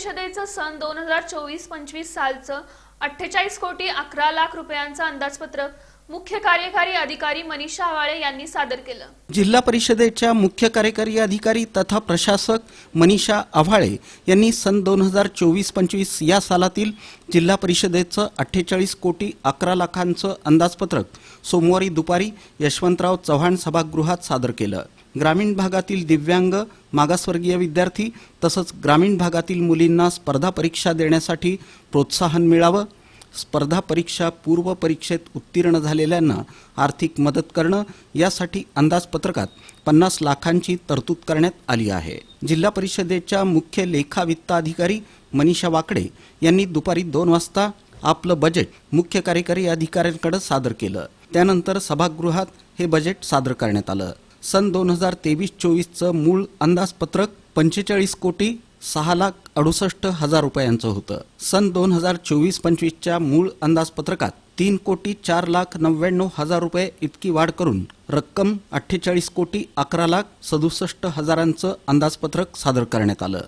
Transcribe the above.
परिषदेचं सन दोन हजार चोवीस पंचवीस सालचं अठ्ठेचाळीस कोटी अकरा लाख रुपयांचं अंदाजपत्रक मुख्य कार्यकारी अधिकारी मनीषा आवाळे यांनी सादर केलं. जिल्हा परिषदेच्या मुख्य कार्यकारी अधिकारी तथा प्रशासक मनीषा आव्हाळे यांनी सन दोन हजार चोवीस पंचवीस या सालातील जिल्हा परिषदेचं अठ्ठेचाळीस कोटी अकरा लाखांचं अंदाजपत्रक सोमवारी दुपारी यशवंतराव चव्हाण सभागृहात सादर केलं. ग्रामीण भागातील दिव्यांग मागासवर्गीय विद्यार्थी तसंच ग्रामीण भागातील मुलींना स्पर्धा परीक्षा देण्यासाठी प्रोत्साहन मिळावं. स्पर्धा परीक्षा पूर्व परीक्षेत उत्तीर्ण झालेल्यांना आर्थिक मदत करणं यासाठी अंदाजपत्रकात पन्नास लाखांची तरतूद करण्यात आली आहे. जिल्हा परिषदेच्या मुख्य लेखा वित्त अधिकारी मनीषा वाकडे यांनी दुपारी दोन वाजता आपलं बजेट मुख्य कार्यकारी अधिकाऱ्यांकडे सादर केलं. त्यानंतर सभागृहात हे बजेट सादर करण्यात आलं. सन दोन हजार तेवीस चोवीसचं मूळ अंदाजपत्रक पंचेचाळीस कोटी सहा लाख अडुसष्ट हजार रुपयांचं होतं. सन दोन हजार चोवीस पंचवीसच्या मूळ अंदाजपत्रकात तीन कोटी चार लाख नव्याण्णव हजार रुपये इतकी वाढ करून रक्कम अठ्ठेचाळीस कोटी अकरा लाख सदुसष्ट हजारांचं अंदाजपत्रक सादर करण्यात आलं.